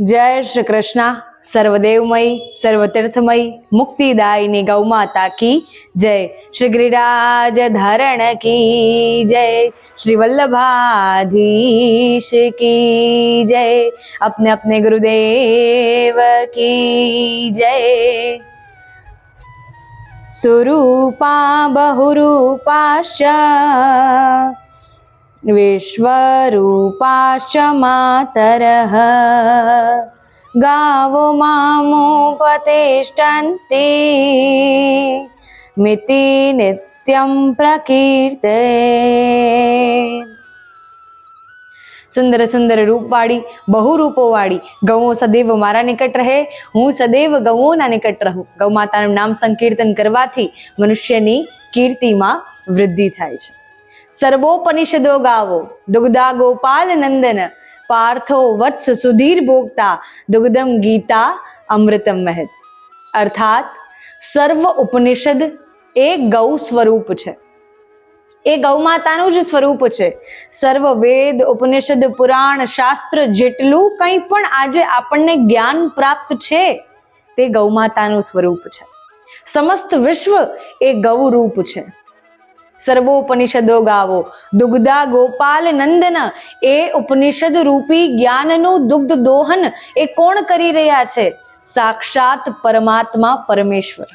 જય શ્રી કૃષ્ણ. સર્વદેવમય, સર્વતીર્થમય મુક્તિદાયની ગૌમાતા કી જય. શ્રી ગિરિરાજ ધારણ કી જય. શ્રી વલ્લભાધીશ કી જય. અપને અપને ગુરુદેવ કી જય. સુરૂપા બહુરૂપાશ્ચ વિશ્વરૂપાશ માતરઃ ગાવો મામુપતિષ્ઠન્તિ મિતિ નિત્યમ પ્રકીર્તે સુંદર સુંદર રૂપવાળી બહુ રૂપોવાળી ગૌઓ સદૈવ મારા નિકટ રહે હું સદૈવ ગૌઓના નિકટ રહું ગૌ માતાનું નામ સંકીર્તન કરવાથી મનુષ્યની કીર્તિમાં વૃદ્ધિ થાય છે સર્વોપનિષદો ગાવો દુગ્ધા ગોપાલ નંદન પાર્થો વત્સ સુધીર ભોગતા દુગ્ધમ ગીતા અમૃતમ મહેત અર્થાત સર્વ ઉપનિષદ એ ગૌ સ્વરૂપ છે એ ગૌમાતાનું જ સ્વરૂપ છે। સર્વ વેદ ઉપનિષદ પુરાણ શાસ્ત્ર જેટલું કંઈ પણ આજે આપણને જ્ઞાન પ્રાપ્ત છે તે ગૌમાતાનું સ્વરૂપ છે। સમસ્ત વિશ્વ એ ગૌરૂપ છે સર્વોપનિષદો ગાવો. દુગ્ધા ગોપાલ નંદન, એ ઉપનિષદ રૂપી જ્ઞાનનું દુગ્ધ દોહન એ કોણ કરી રહ્યા છે? સાક્ષાત પરમાત્મા પરમેશ્વર.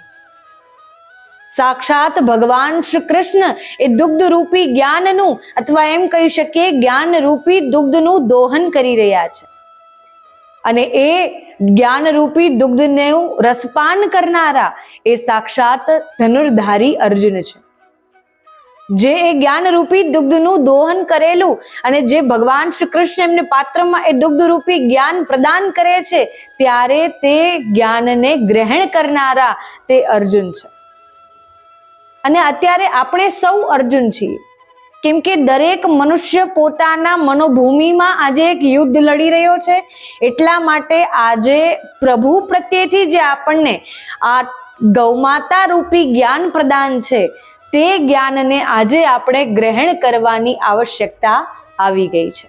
સાક્ષાત ભગવાન શ્રી કૃષ્ણ એ દુગ્ધ રૂપી જ્ઞાનનું અથવા એમ કહી શકીએ જ્ઞાન રૂપી દુગ્ધનું દોહન કરી રહ્યા છે. અને એ જ્ઞાન રૂપી દુગ્ધને રસપાન કરનારા એ સાક્ષાત ધનુર્ધારી અર્જુન છે. જે એ જ્ઞાનરૂપી દુગ્ધનું દોહન કરેલું અને જે ભગવાન શ્રી કૃષ્ણ એમને પાત્રમાં એ દુગ્ધરૂપી જ્ઞાન પ્રદાન કરે છે, ત્યારે તે જ્ઞાનને ગ્રહણ કરનારા તે અર્જુન છે. અને અત્યારે આપણે સૌ અર્જુન છીએ. કેમ કે દરેક મનુષ્ય પોતાના મનોભૂમિમાં આજે એક યુદ્ધ લડી રહ્યો છે, એટલા માટે આજે પ્રભુ પ્રત્યેથી જે આપણને આ ગૌમાતા રૂપી જ્ઞાન પ્રદાન છે તે જ્ઞાનને આજે આપણે ગ્રહણ કરવાની આવશ્યકતા આવી ગઈ છે.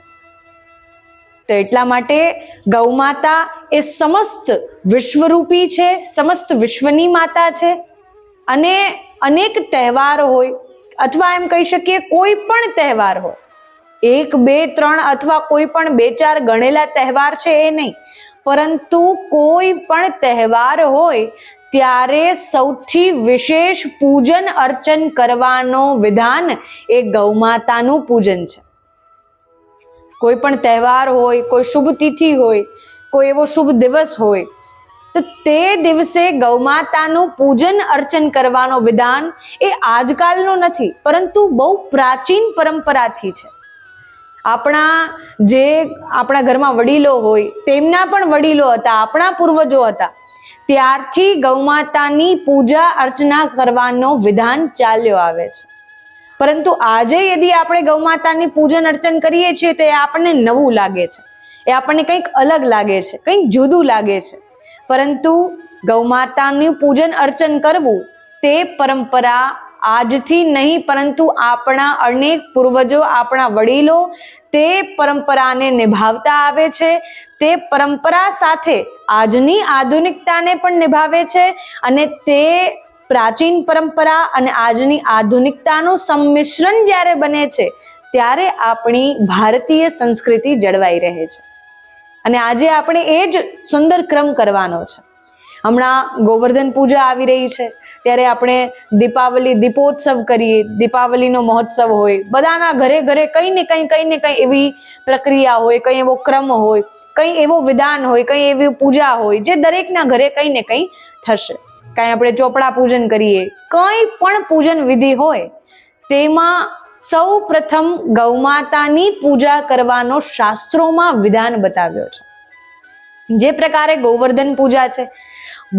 તો એટલા માટે ગૌમાતા એ સમસ્ત વિશ્વરૂપી છે, સમસ્ત વિશ્વની માતા છે અને અનેક તહેવાર હોય અથવા એમ કહી શકીએ કોઈ પણ તહેવાર હોય. એક, બે, ત્રણ અથવા કોઈ પણ બે, ચાર ગણેલા તહેવાર છે એ નહીં. પરંતુ કોઈ પણ તહેવાર હોય ત્યારે સૌથી વિશેષ પૂજન અર્ચન કરવાનો વિધાન એ ગૌમાતાનું પૂજન છે. કોઈ પણ તહેવાર હોય, કોઈ શુભ તિથિ હોય, કોઈ એવો શુભ દિવસ હોય, તો તે દિવસે ગૌમાતાનું પૂજન અર્ચન કરવાનો વિધાન એ આજકાલનો નથી, પરંતુ બહુ પ્રાચીન પરંપરાથી છે. આપણા જે આપણા ઘરમાં વડીલો હોય, તેમના પણ વડીલો હતા, આપણા પૂર્વજો હતા ત્યારથી ગૌમાતાની પૂજા અર્ચના કરવાનો વિધાન ચાલ્યો આવે છે. પરંતુ આજે યદી આપણે ગૌમાતાની પૂજન અર્ચન કરીએ છીએ તો એ આપણને નવું લાગે છે. એ આપણને કંઈક અલગ લાગે છે, કંઈક જુદું લાગે છે. પરંતુ ગૌમાતાનું પૂજન અર્ચન કરવું તે પરંપરા આજથી નહીં, પરંતુ આપણા અનેક પૂર્વજો, આપણા વડીલો તે પરંપરાને નિભાવતા આવે છે. તે પરંપરા સાથે આજની આધુનિકતાને પણ નિભાવે છે અને તે પ્રાચીન પરંપરા અને આજની આધુનિકતાનું સંમિશ્રણ જ્યારે બને છે, ત્યારે આપણી ભારતીય સંસ્કૃતિ જળવાઈ રહે છે. અને આજે આપણે એ જ સુંદર ક્રમ કરવાનો છે. હમણાં ગોવર્ધન પૂજા આવી રહી છે. ત્યારે આપણે દીપાવલી, દીપોત્સવ કરીએ, દીપાવલીનો મહોત્સવ હોય. બધાના ઘરે ઘરે કંઈ ને કંઈ કંઈ ને કંઈ એવી પ્રક્રિયા હોય, કંઈ એવો ક્રમ હોય, કંઈ એવો વિધાન હોય, કંઈ એવી પૂજા હોય, જે દરેકના ઘરે કંઈ ને કંઈ થશે. કાંઈ આપણે ચોપડા પૂજન કરીએ, કંઈ પણ પૂજન વિધિ હોય, તેમાં સૌ પ્રથમ ગૌમાતાની પૂજા કરવાનો શાસ્ત્રોમાં વિધાન બતાવ્યો છે. જે પ્રકારે ગોવર્ધન પૂજા છે,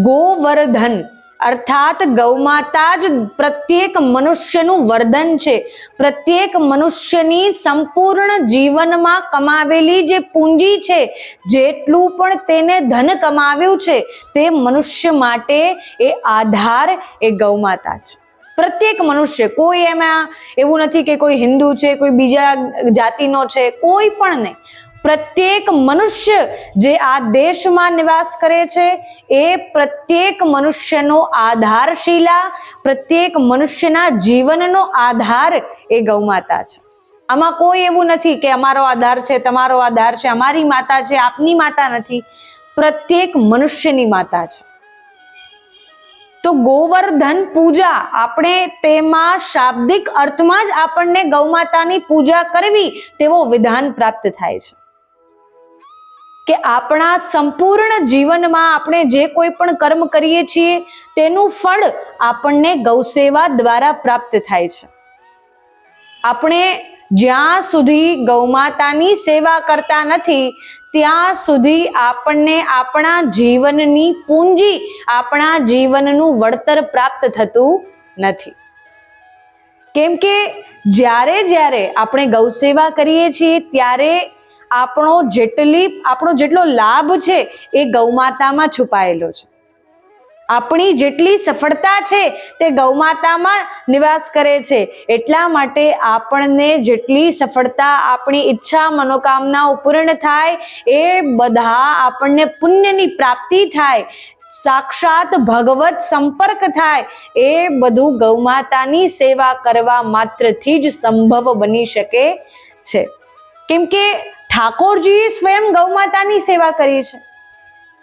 ગોવર્ધન અર્થાત ગૌમાતા જ પ્રત્યેક મનુષ્યનું વર્ધન છે. પ્રત્યેક મનુષ્યની સંપૂર્ણ જીવનમાં કમાવેલી જે પૂંજી છે, જેટલું પણ તેને ધન કમાવ્યું છે, તે મનુષ્ય માટે એ આધાર, એ ગૌમાતા છે. પ્રત્યેક મનુષ્ય, કોઈ એમાં એવું નથી કે કોઈ હિન્દુ છે, કોઈ બીજા જાતિનો છે, કોઈ પણ નહીં. પ્રત્યેક મનુષ્ય જે આ દેશમાં નિવાસ કરે છે, એ પ્રત્યેક મનુષ્યનો આધારશીલા, પ્રત્યેક મનુષ્યના જીવનનો આધાર એ ગૌમાતા છે. આમાં કોઈ એવું નથી કે અમારો આધાર છે, તમારો આધાર છે, અમારી માતા છે, આપની માતા નથી. પ્રત્યેક મનુષ્યની માતા છે. તો ગોવર્ધન પૂજા આપણે તેમાં શાબ્દિક અર્થમાં જ આપણને ગૌમાતાની પૂજા કરવી તેવો વિધાન પ્રાપ્ત થાય છે. કે આપણા સંપૂર્ણ જીવનમાં આપણે જે કોઈ પણ કર્મ કરીએ છીએ, તેનું ફળ આપણને ગૌસેવા દ્વારા પ્રાપ્ત થાય છે. આપણે જ્યાં સુધી ગૌમાતાની સેવા કરતા નથી, ત્યાં સુધી આપણને આપણા જીવનની પૂંજી, આપણા જીવનનું વળતર પ્રાપ્ત થતું નથી. કેમ કે જ્યારે જ્યારે આપણે ગૌસેવા કરીએ છીએ, ત્યારે આપણો જેટલી, આપણો જેટલો લાભ છે એ ગૌમાતામાં છુપાયેલો છે. આપણી જેટલી સફળતા છે તે ગૌમાતામાં નિવાસ કરે છે. એટલા માટે આપણને જેટલી સફળતા, આપણી ઈચ્છા, મનોકામનાઓ પૂર્ણ થાય એ બધા આપણને પુણ્યની પ્રાપ્તિ થાય. સાક્ષાત ભગવત સંપર્ક થાય એ બધું ગૌમાતાની સેવા કરવા માત્રથી જ સંભવ બની શકે છે. કેમ કે ઠાકોરજીએ સ્વયં ગૌમાતાની સેવા કરી છે.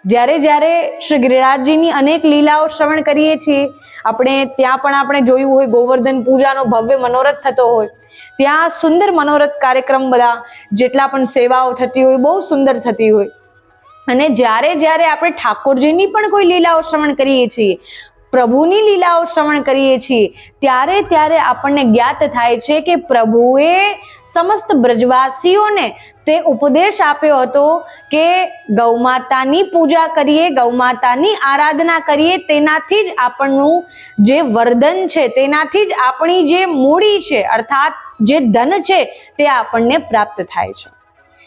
જ્યારે જ્યારે શ્રી ગિરિરાજજીની અનેક લીલાઓ શ્રવણ કરીએ છીએ, આપણે ત્યાં પણ આપણે જોયું હોય ગોવર્ધન પૂજાનો ભવ્ય મનોરથ થતો હોય, ત્યાં સુંદર મનોરથ કાર્યક્રમ બધા જેટલા પણ સેવાઓ થતી હોય બહુ સુંદર થતી હોય. અને જ્યારે જ્યારે આપણે ઠાકોરજીની પણ કોઈ લીલાઓ શ્રવણ કરીએ છીએ પ્રભુની લીલાઓ શ્રવણ કરીએ છીએ. ત્યારે ત્યારે આપણને જ્ઞાત થાય છે કે પ્રભુએ સમસ્ત બ્રજવાસીઓને તે ઉપદેશ આપ્યો હતો કે ગૌમાતાની પૂજા કરીએ ગૌમાતાની આરાધના કરીએ. તેનાથી જ આપણનું જે વર્ધન છે, તેનાથી જ આપણી જે મૂડી છે, અર્થાત જે ધન છે, તે આપણને પ્રાપ્ત થાય છે.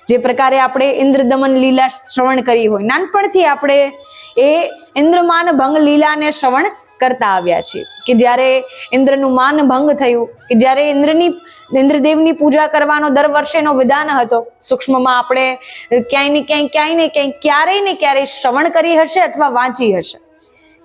જે પ્રકારે આપણે ઇન્દ્રદમન લીલા શ્રવણ કરી હોય, નાનપણથી આપણે એ ઇન્દ્રમાન ભંગ લીલાને શ્રવણ કરતા આવ્યા છે. કે જ્યારે ઇન્દ્રનું માન ભંગ થયું, કે જ્યારે ઇન્દ્રની, ઇન્દ્રદેવની પૂજા કરવાનો દર વર્ષેનો વિધાન હતો, સૂક્ષ્મમાં આપણે ક્યાંય ને ક્યાંય ક્યાંય ને ક્યાંય, ક્યારેય ને ક્યારેય શ્રવણ કરી હશે અથવા વાંચી હશે.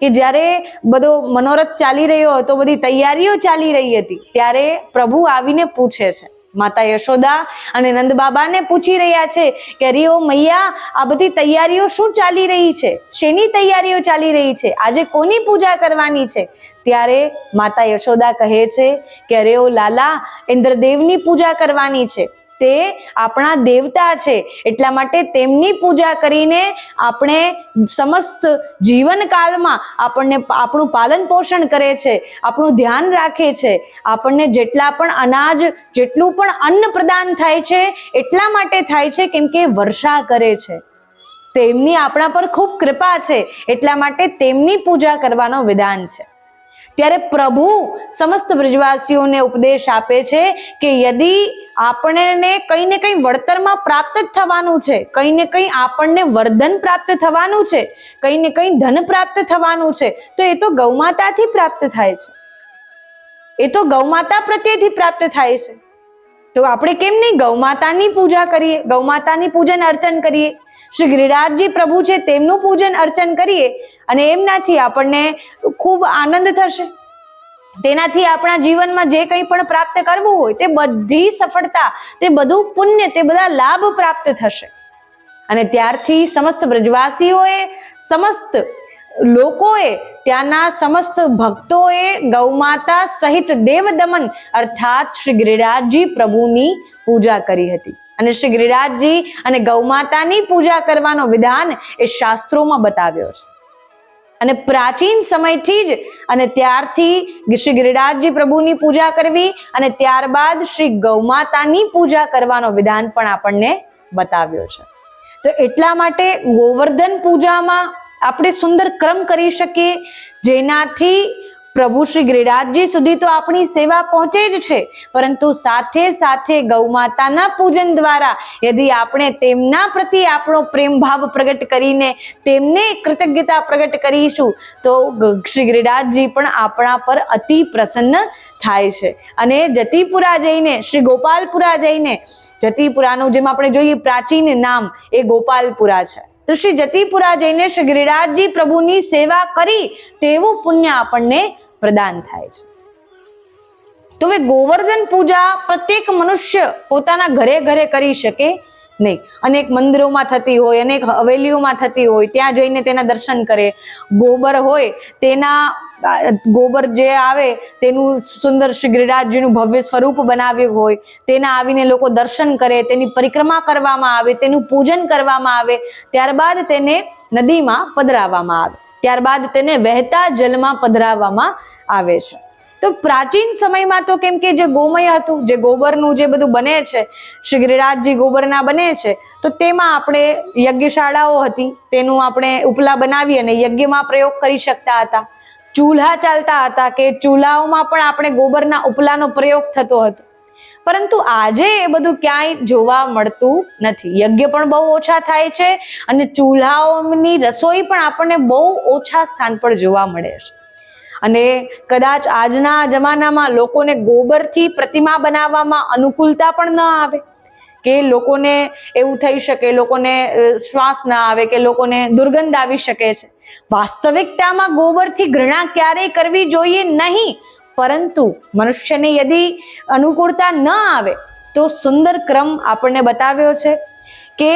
કે જ્યારે બધો મનોરથ ચાલી રહ્યો હતો, બધી તૈયારીઓ ચાલી રહી હતી, ત્યારે પ્રભુ આવીને પૂછે છે. માતા યશોદા અને નંદ બાબાને પૂછી રહ્યા છે કે અરે ઓ મૈયા, આ બધી તૈયારીઓ શું ચાલી રહી છે? શેની તૈયારીઓ ચાલી રહી છે? આજે કોની પૂજા કરવાની છે? ત્યારે માતા યશોદા કહે છે કે અરે ઓ લાલા, ઇન્દ્રદેવની પૂજા કરવાની છે. તે આપણા દેવતા છે. એટલા માટે તેમની પૂજા કરીને આપણે સમસ્ત જીવનકાળમાં આપણને આપણું પાલન પોષણ કરે છે, આપણું ધ્યાન રાખે છે. આપણને જેટલા પણ અનાજ, જેટલું પણ અન્ન પ્રદાન થાય છે, એટલા માટે થાય છે કેમ કે વર્ષા કરે છે. તેમની આપણા પર ખૂબ કૃપા છે, એટલા માટે તેમની પૂજા કરવાનો વિધાન છે. ત્યારે પ્રભુ સમસ્ત બ્રજવાસીઓને ઉપદેશ આપે છે કે યદિ આપણને કંઈ ને કંઈ વળતરમાં પ્રાપ્ત જ થવાનું છે. કંઈ ને કંઈ આપણને વર્ધન પ્રાપ્ત થવાનું છે. કંઈ ને કંઈ ધન પ્રાપ્ત થવાનું છે. તો એ તો ગૌમાતાથી પ્રાપ્ત થાય છે. એ તો ગૌમાતા પ્રત્યેથી પ્રાપ્ત થાય છે. તો આપણે કેમ નહીં ગૌમાતાની પૂજા કરીએ? ગૌમાતાની પૂજન અર્ચન કરીએ? શ્રી ગિરિરાજજી પ્રભુ છે, તેમનું પૂજન અર્ચન કરીએ અને એમનાથી આપણને ખૂબ આનંદ થશે. તેનાથી આપણા જીવનમાં જે કંઈ પણ પ્રાપ્ત કરવું હોય, તે બધી સફળતા, તે બધું પુણ્ય, તે બધા લાભ પ્રાપ્ત થશે. અને ત્યારથી સમસ્ત બ્રજવાસીઓએ, સમસ્ત લોકોએ, ત્યાંના સમસ્ત ભક્તોએ ગૌમાતા સહિત દેવ દમન અર્થાત શ્રી ગિરિરાજજી પ્રભુની પૂજા કરી હતી. અને શ્રી ગિરિરાજજી અને ગૌમાતાની પૂજા કરવાનો વિધાન એ શાસ્ત્રોમાં બતાવ્યો છે. અને પ્રાચીન સમયથી જ અને ત્યારથી શ્રી ગિરિરાજજી પ્રભુની પૂજા કરવી અને ત્યારબાદ શ્રી ગૌમાતાની પૂજા કરવાનો વિધાન પણ આપણને બતાવ્યો છે. તો એટલા માટે ગોવર્ધન પૂજામાં આપણે સુંદર ક્રમ કરી શકીએ, જેનાથી પ્રભુ શ્રી ગિરિરાજજી સુધી તો આપણી સેવા પહોંચે જ છે. પરંતુ સાથે સાથે ગૌ માતાના પૂજન દ્વારા યદિ આપણે તેમના પ્રતિ આપણો પ્રેમ ભાવ પ્રગટ કરીને તેમને કૃતજ્ઞતા પ્રગટ કરીશું, તો શ્રી ગિરિરાજજી પણ આપણા પર અતિ પ્રસન્ન થાય છે. અને જતીપુરા જઈને, શ્રી ગોપાલપુરા જઈને, જતીપુરાનું જેમ આપણે જોઈએ પ્રાચીન નામ એ ગોપાલપુરા છે. તો શ્રી જતીપુરા જઈને શ્રી ગિરિરાજજી પ્રભુની સેવા કરી તેવું પુણ્ય આપણને પ્રદાન થાય છે. તો હવે ગોવર્ધન પૂજા પ્રત્યેક મનુષ્ય પોતાના ઘરે ઘરે કરી શકે નહીં. અનેક મંદિરોમાં થતી હોય, અનેક હવેલીઓમાં થતી હોય, ત્યાં જઈને તેના દર્શન કરે. ગોબર હોય, તેના ગોબર જે આવે, તેનું સુંદર શ્રી ગિરિરાજજીનું ભવ્ય સ્વરૂપ બનાવ્યું હોય, તેના આવીને લોકો દર્શન કરે, તેની પરિક્રમા કરવામાં આવે, તેનું પૂજન કરવામાં આવે, ત્યારબાદ તેને નદીમાં પધરાવવામાં આવે. ત્યારબાદ તેને વહેતા જલમાં પધરાવવામાં આવે છે. તો પ્રાચીન સમયમાં તો કેમ કે જે ગોમય હતું, જે ગોબરનું જે બધું બને છે, શ્રી ગિરિરાજજી ગોબરના બને છે, તો તેમાં આપણે યજ્ઞશાળાઓ હતી, તેનું આપણે ઉપલા બનાવી અને યજ્ઞમાં પ્રયોગ કરી શકતા હતા. ચૂલ્હા ચાલતા હતા કે ચૂલાઓમાં પણ આપણે ગોબરના ઉપલાનો પ્રયોગ થતો હતો. પરંતુ આજે એ બધું ક્યાંય જોવા મળતું નથી. યજ્ઞ પણ બહુ ઓછા થાય છે અને ચૂલ્હાઓની રસોઈ પણ આપણને બહુ ઓછા સ્થાન પર જોવા મળે છે. અને કદાચ આજના જમાનામાં લોકોને ગોબરથી પ્રતિમા બનાવવામાં અનુકૂળતા પણ ન આવે, કે લોકોને એવું થઈ શકે, લોકોને શ્વાસ ના આવે, કે લોકોને દુર્ગંધ આવી શકે છે. વાસ્તવિકતામાં ગોબરથી ઘૃણા ક્યારેય કરવી જોઈએ નહીં, પરંતુ મનુષ્યને યદી અનુકૂળતા ન આવે, તો સુંદર ક્રમ આપણને બતાવ્યો છે કે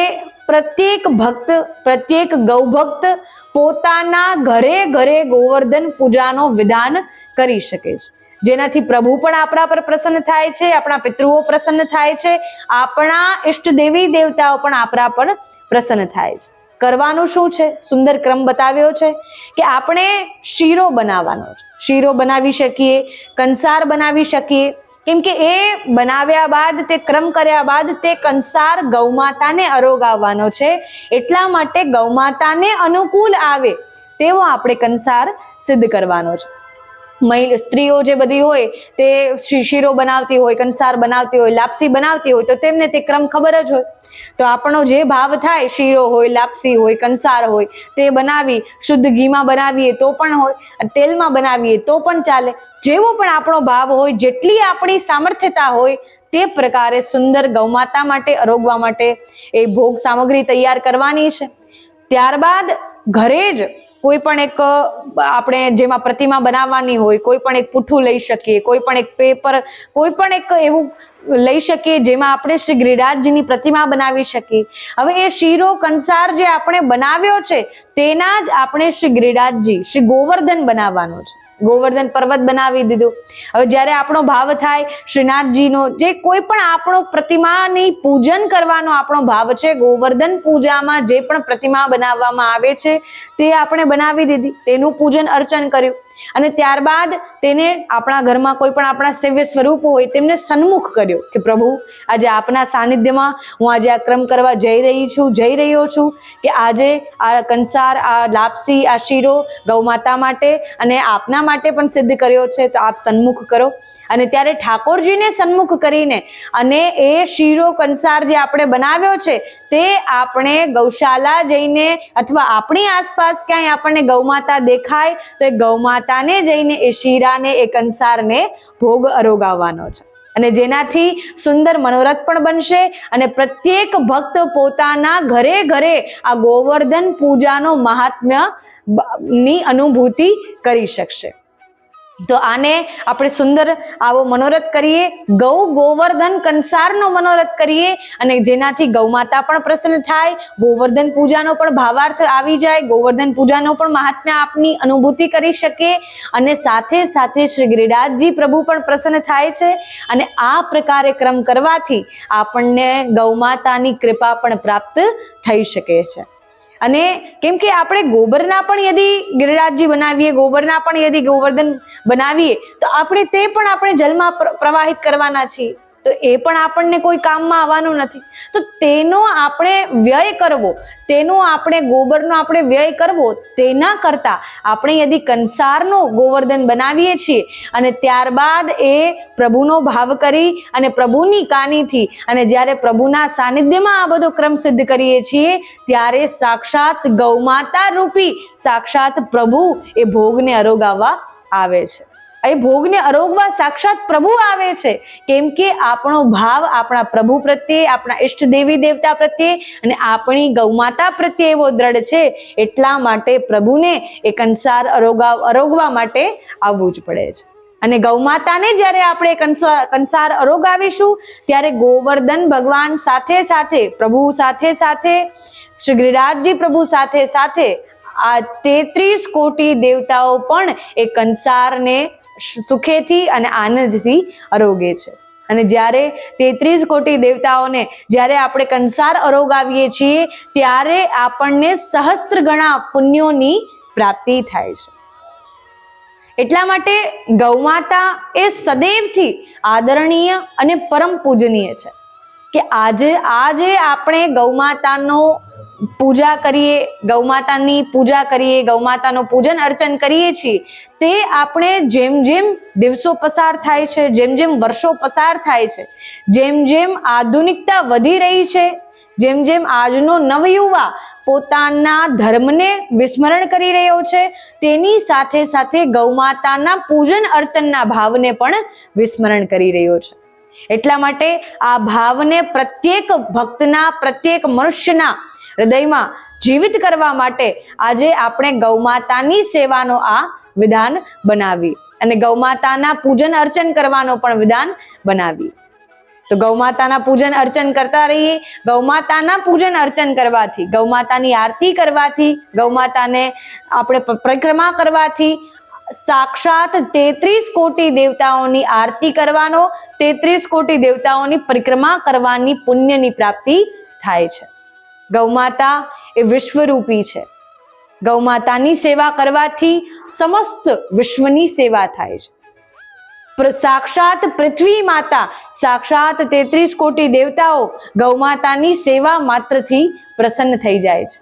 પ્રત્યેક ભક્ત, પ્રત્યેક ગૌભક્ત પોતાના ઘરે ઘરે ગોવર્ધન પૂજાનો વિધાન કરી શકે છે. જેનાથી પ્રભુ પણ આપણા પર પ્રસન્ન થાય છે, આપણા પિતૃઓ પ્રસન્ન થાય છે, આપણા ઈષ્ટ દેવી દેવતાઓ પણ આપણા પર પ્રસન્ન થાય છે. કરવાનું શું છે? સુંદર ક્રમ બતાવ્યો છે કે આપણે શીરો બનાવવાનો છે. શીરો બનાવી શકીએ, કંસાર બનાવી શકીએ કેમ કે એ બનાવ્યા બાદ તે ક્રમ કર્યા બાદ તે કંસાર ગૌમાતાને અરોગાવવાનો છે. એટલા માટે ગૌમાતાને અનુકૂળ આવે તેવો આપણે કંસાર સિદ્ધ કરવાનો છે. મહિલા સ્ત્રીઓ જે બધી હોય તે શિશિરો બનાવતી હોય, કંસાર બનાવતી હોય, લાપસી બનાવતી હોય તો તેમને તે ક્રમ ખબર જ હોય. તો આપણો જે ભાવ થાય, શીરો હોય, લાપસી હોય, કંસાર હોય, તે બનાવી, શુદ્ધ ઘીમાં બનાવીએ તો પણ હોય તેલમાં બનાવીએ તો પણ ચાલે. જેવો પણ આપણો ભાવ હોય, જેટલી આપણી સામર્થ્યતા હોય, તે પ્રકારે સુંદર ગૌમાતા માટે, અરોગવા માટે એ ભોગ સામગ્રી તૈયાર કરવાની છે. ત્યારબાદ ઘરે જ કોઈ પણ એક, આપણે જેમાં પ્રતિમા બનાવવાની હોય, કોઈ પણ એક પૂઠું લઈ શકીએ, કોઈ પણ એક પેપર, કોઈ પણ એક એવું લઈ શકીએ, જેમાં આપણે શ્રી ગિરિરાજજીની પ્રતિમા બનાવી શકીએ. હવે એ શીરો કંસાર જે આપણે બનાવ્યો છે, તેના જ આપણે શ્રી ગિરિરાજજી, શ્રી ગોવર્ધન બનાવવાનો છે. ગોવર્ધન પર્વત બનાવી દીધું. હવે જ્યારે આપણો ભાવ થાય, શ્રીનાથજીનો જે કોઈ પણ આપણો પ્રતિમાની પૂજન કરવાનો આપણો ભાવ છે, ગોવર્ધન પૂજામાં જે પણ પ્રતિમા બનાવવામાં આવે છે, તે આપણે બનાવી દીધી. તેનું પૂજન અર્ચન કર્યું. અને ત્યારબાદ તેને આપણા ઘરમાં કોઈ પણ આપણા સેવ્ય સ્વરૂપ હોય તેમને સન્મુખ કર્યો કે પ્રભુ, આજે આપના સાનિધ્યમાં હું આજે આ ક્રમ કરવા જઈ રહી છું, જઈ રહ્યો છું કે આજે આ કંસાર, આ લાપસી, આ શીરો ગૌ માતા માટે અને આપના માટે પણ સિદ્ધ કર્યો છે, તો આપ સન્મુખ કરો. અને ત્યારે ઠાકોરજીને સન્મુખ કરીને અને એ શીરો કંસાર જે આપણે બનાવ્યો છે, તે આપણે ગૌશાલા જઈને અથવા આપણી આસપાસ ક્યાંય આપણને ગૌમાતા દેખાય, તો એ ગૌમાતાને જઈને એ શીરાને એ કંસારને ભોગ અરોગાવવાનો છે. અને જેનાથી સુંદર મનોરથ પણ બનશે અને પ્રત્યેક ભક્ત પોતાના ઘરે ઘરે આ ગોવર્ધન પૂજાનો મહાત્મ્યની અનુભૂતિ કરી શકશે. તો આને આપણે સુંદર આવો મનોરથ કરીએ. ગૌ ગોવર્ધન કંસારનો મનોરથ કરીએ અને જેનાથી ગૌમાતા પણ પ્રસન્ન થાય. ગોવર્ધન પૂજાનો પણ ભાવાર્થ આવી જાય. ગોવર્ધન પૂજાનો પણ મહાત્મ્ય આપની અનુભૂતિ કરી શકીએ અને સાથે સાથે શ્રી ગિરિરાજજી પ્રભુ પણ પ્રસન્ન થાય છે અને આ પ્રકારે ક્રમ કરવાથી આપણને ગૌમાતાની કૃપા પણ પ્રાપ્ત થઈ શકે છે. અને કેમ કે આપણે ગોબરના પણ યદિ ગિરિરાજજી બનાવીએ, ગોબરના પણ યદિ ગોવર્ધન બનાવીએ, તો આપણે તે પણ આપણે જલમાં પ્ર- પ્રવાહિત કરવાના છીએ. તો એ પણ આપણને કોઈ કામમાં આવવાનું નથી. તો તેનો આપણે વ્યય કરવો, તેનો આપણે ગોબરનો આપણે વ્યય કરવો, તેના કરતાં આપણે યદિ કંસારનો ગોવર્ધન બનાવીએ છીએ અને ત્યારબાદ એ પ્રભુનો ભાવ કરી અને પ્રભુની કાનીથી અને જ્યારે પ્રભુના સાનિધ્યમાં આ બધો ક્રમ સિદ્ધ કરીએ છીએ, ત્યારે સાક્ષાત ગૌમાતા રૂપી સાક્ષાત પ્રભુ એ ભોગને અરોગાવવા આવે છે. એ ભોગને અરોગવા સાક્ષાત પ્રભુ આવે છે. કેમ કે આપણો ભાવ આપણા પ્રભુ પ્રત્યે, આપણા ઈષ્ટ દેવી દેવતા પ્રત્યે અને આપણી ગૌમાતા પ્રત્યે એવો દ્રઢ છે. એટલા માટે પ્રભુને એ કંસાર અરોગા, અરોગવા માટે આવવું જ પડે છે. અને ગૌમાતાને જ્યારે આપણે કંસાર અરોગાવીશું ત્યારે ગોવર્ધન ભગવાન સાથે સાથે, પ્રભુ સાથે સાથે, શ્રી ગિરિરાજજી પ્રભુ સાથે સાથે આ તેત્રીસ કોટી દેવતાઓ પણ એ કંસારને સુખેથી અને આનંદથી અરોગે છે. અને જ્યારે તેત્રીસ કોટી દેવતાઓને જ્યારે આપણે કંસાર અરોગાવીએ છીએ, ત્યારે આપણને સહસ્ત્ર ગણા પુણ્યોની પ્રાપ્તિ થાય છે. એટલા માટે ગૌમાતા એ સદૈવથી આદરણીય અને પરમ પૂજનીય છે કે આજે આજે આપણે ગૌમાતાનો પૂજા કરીએ ગૌમાતાની પૂજા કરીએ ગૌમાતાનું પૂજન, અર્ચન કરીએ છીએ, તે આપણે જેમ જેમ દિવસો પસાર થાય છે, જેમ જેમ વર્ષો પસાર થાય છે, જેમ જેમ આધુનિકતા વધી રહી છે, જેમ જેમ આજનો નવયુવા પોતાના ધર્મને વિસ્મરણ કરી રહ્યો છે, તેની સાથે સાથે ગૌમાતાના પૂજન, અર્ચનના ભાવને પણ વિસ્મરણ કરી રહ્યો છે. એટલા માટે આ ભાવને પ્રત્યેક ભક્તના, પ્રત્યેક મનુષ્યના હૃદયમાં જીવિત કરવા માટે આજે આપણે ગૌમાતાની સેવાનો આ વિધાન બનાવી અને ગૌમાતાના પૂજન અર્ચન કરવાનો પણ વિધાન બનાવી. તો ગૌમાતાના પૂજન અર્ચન કરતા રહીએ. ગૌમાતાના પૂજન અર્ચન કરવાથી, ગૌમાતાની આરતી કરવાથી, ગૌમાતાને આપણે પરિક્રમા કરવાથી સાક્ષાત તેત્રીસ કોટી દેવતાઓની આરતી કરવાનો, તેત્રીસ કોટી દેવતાઓની પરિક્રમા કરવાની પુણ્યની પ્રાપ્તિ થાય છે. ગૌમાતા એ વિશ્વરૂપી છે. ગૌમાતાની સેવા કરવાથી સમસ્ત વિશ્વની સેવા થાય છે. સાક્ષાત પૃથ્વી માતા, સાક્ષાત તેત્રીસ કોટી દેવતાઓ ગૌમાતાની સેવા માત્રથી પ્રસન્ન થઈ જાય છે.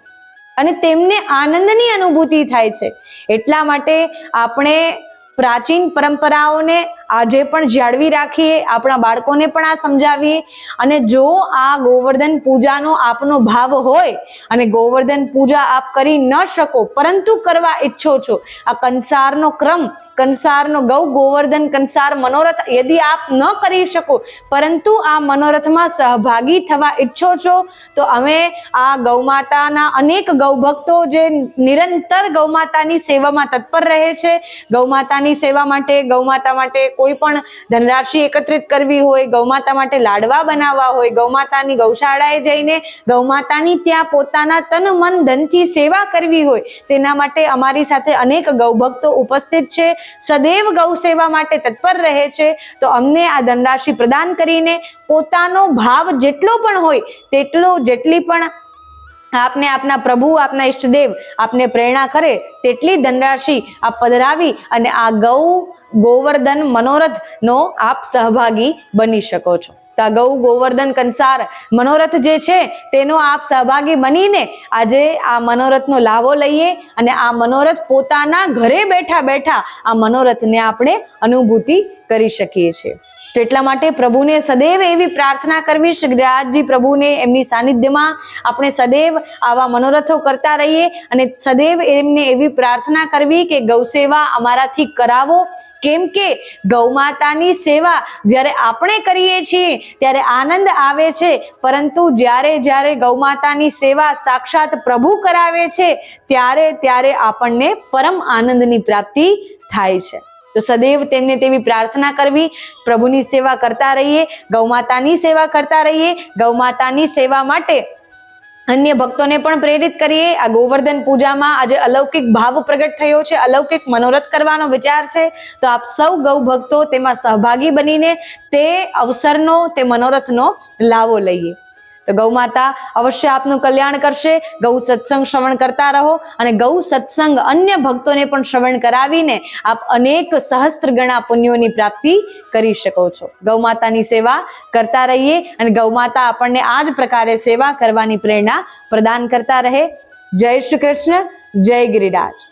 અને તેમને આનંદની અનુભૂતિ થાય છે. એટલા માટે આપણે પ્રાચીન પરંપરાઓને આજે પણ જાળવી રાખીએ, આપણા બાળકોને પણ આ સમજાવીએ. અને જો આ ગોવર્ધન પૂજાનો આપનો ભાવ હોય અને ગોવર્ધન પૂજા આપ કરી ન શકો, પરંતુ કરવા ઈચ્છો છો, આ કંસારનો ક્રમ, કંસારનો ગૌ, ગોવર્ધન કંસાર મનોરથ, યદિ આપ ન કરી શકો, પરંતુ આ મનોરથમાં સહભાગી થવા ઈચ્છો છો, તો અમે આ ગૌમાતાના અનેક ગૌભક્તો જે નિરંતર ગૌમાતાની સેવામાં તત્પર રહે છે, ગૌમાતાની સેવા માટે, ગૌમાતા માટે કોઈ પણ ધનરાશિ એકત્રિત કરવી હોય ગૌમાતા માટે લાડવા બનાવવા હોય ગૌમાતાની ગૌશાળાએ જઈને ગૌમાતાની ત્યાં પોતાના તન, મન, ધનથી સેવા કરવી હોય, તેના માટે અમારી સાથે અનેક ગૌભક્તો ઉપસ્થિત છે. સદૈવ ગૌ સેવા માટે તત્પર રહે છે. તો અમને આ ધનરાશિ પ્રદાન કરીને પોતાનો ભાવ જેટલો પણ હોય, તેટલો જેટલી પણ આપને આપના પ્રભુ, આપના ઈષ્ટદેવ આપને પ્રેરણા કરે, તેટલી ધનરાશિ આપ પધરાવી અને આ ગૌ ગોવર્ધન મનોરથનો આપ સહભાગી બની શકો છો. તો આ ગૌ ગોવર્ધન કંસાર મનોરથ જે છે તેનો આપ સહભાગી બનીને આજે આ મનોરથનો લાવો લઈએ અને આ મનોરથ પોતાના ઘરે બેઠા બેઠા આ મનોરથને આપણે અનુભૂતિ કરી શકીએ છીએ. તો એટલા માટે પ્રભુને સદૈવ એવી પ્રાર્થના કરવી શ્રીરાજજી પ્રભુને એમની સાનિધ્યમાં આપણે સદૈવ આવા મનોરથો કરતા રહીએ અને સદૈવ એમને એવી પ્રાર્થના કરવી કે ગૌસેવા અમારાથી કરાવો કેમ કે ગૌમાતાની સેવા જ્યારે આપણે કરીએ છીએ, ત્યારે આનંદ આવે છે. પરંતુ જ્યારે જ્યારે ગૌમાતાની સેવા સાક્ષાત પ્રભુ કરાવે છે, ત્યારે ત્યારે આપણને પરમ આનંદની પ્રાપ્તિ થાય છે. તો સદૈવ તેમને તેવી પ્રાર્થના કરવી. પ્રભુની સેવા કરતા રહીએ, ગૌમાતાની સેવા કરતા રહીએ, ગૌમાતાની સેવા માટે અન્ય ભક્તોને પણ પ્રેરિત કરીએ. આ ગોવર્ધન પૂજામાં આજે અલૌકિક ભાવ પ્રગટ થયો છે. અલૌકિક મનોરથ કરવાનો વિચાર છે. તો આપ સૌ ગૌ ભક્તો તેમાં સહભાગી બનીને તે અવસરનો, તે મનોરથનો લાવો લઈએ. તો ગૌ માતા અવશ્ય આપનું કલ્યાણ કરશે. ગૌ સત્સંગ શ્રવણ કરતા રહો અને ગૌ સત્સંગ અન્ય ભક્તોને પણ શ્રવણ કરાવીને આપ અનેક સહસ્ત્ર ગણા પુણ્યોની પ્રાપ્તિ કરી શકો છો. ગૌ માતાની સેવા કરતા રહીએ અને ગૌ માતા આપણને આ જ પ્રકારે સેવા કરવાની પ્રેરણા પ્રદાન કરતા રહે. જય શ્રી કૃષ્ણ, જય ગિરિરાજ.